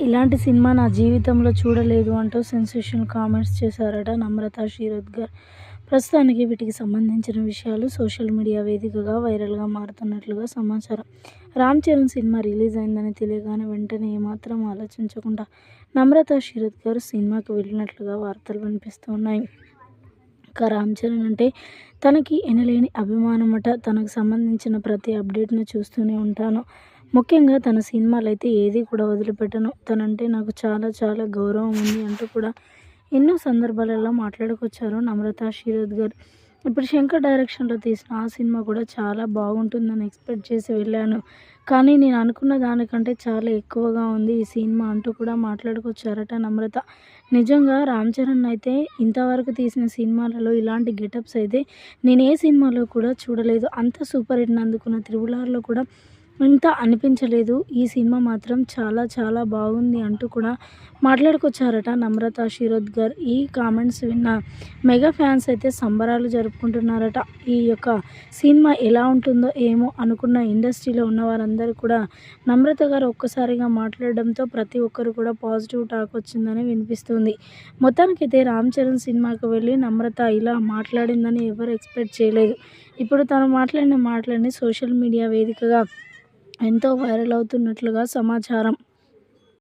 ఇలాంటి సినిమా నా జీవితంలో చూడలేదు అంటూ సెన్సేషన్ కామెంట్స్ చేశారట నమ్రత గారు. ప్రస్తుతానికి వీటికి సంబంధించిన విషయాలు సోషల్ మీడియా వేదికగా వైరల్గా మారుతున్నట్లుగా సమాచారం. రామ్ చరణ్ సినిమా రిలీజ్ అయిందని తెలియగానే వెంటనే ఏమాత్రం ఆలోచించకుండా నమ్రత గారు సినిమాకి వెళ్ళినట్లుగా వార్తలు వినిపిస్తున్నాయి. ఇంకా రామ్ చరణ్ అంటే తనకి ఎనలేని అభిమానమట. తనకు సంబంధించిన ప్రతి అప్డేట్ను చూస్తూనే ఉంటాను. ముఖ్యంగా తన సినిమాలు అయితే ఏది కూడా వదిలిపెట్టను. తనంటే నాకు చాలా చాలా గౌరవం ఉంది అంటూ కూడా ఎన్నో సందర్భాలలో మాట్లాడుకొచ్చారు నమ్రత శిరోద్ గారు. ఇప్పుడు శంకర్ డైరెక్షన్లో తీసిన ఆ సినిమా కూడా చాలా బాగుంటుందని ఎక్స్పెక్ట్ చేసి వెళ్ళాను. కానీ నేను అనుకున్న దానికంటే చాలా ఎక్కువగా ఉంది ఈ సినిమా అంటూ కూడా మాట్లాడుకొచ్చారట నమ్రత. నిజంగా రామ్ చరణ్ అయితే ఇంతవరకు తీసిన సినిమాలలో ఇలాంటి గెటప్స్ అయితే నేను ఏ సినిమాలో కూడా చూడలేదు. అంత సూపర్ హిట్ని అందుకున్న త్రిబులార్లో కూడా ఇంత అనిపించలేదు. ఈ సినిమా మాత్రం చాలా చాలా బాగుంది అంటూ కూడా మాట్లాడుకొచ్చారట నమ్రత శిరోద్ గారు. ఈ కామెంట్స్ విన్న మెగా ఫ్యాన్స్ అయితే సంబరాలు జరుపుకుంటున్నారట. ఈ యొక్క సినిమా ఎలా ఉంటుందో ఏమో అనుకున్న ఇండస్ట్రీలో ఉన్న వారందరూ కూడా నమ్రత గారు ఒక్కసారిగా మాట్లాడడంతో ప్రతి ఒక్కరు కూడా పాజిటివ్ టాక్ వచ్చిందని వినిపిస్తుంది. మొత్తానికైతే రామ్ చరణ్ సినిమాకు వెళ్ళి నమ్రత ఇలా మాట్లాడిందని ఎవరు ఎక్స్పెక్ట్ చేయలేదు. ఇప్పుడు తను మాట్లాడిన మాటలన్నీ సోషల్ మీడియా వేదికగా ఎంతో వైరల్ అవుతున్నట్లుగా సమాచారం.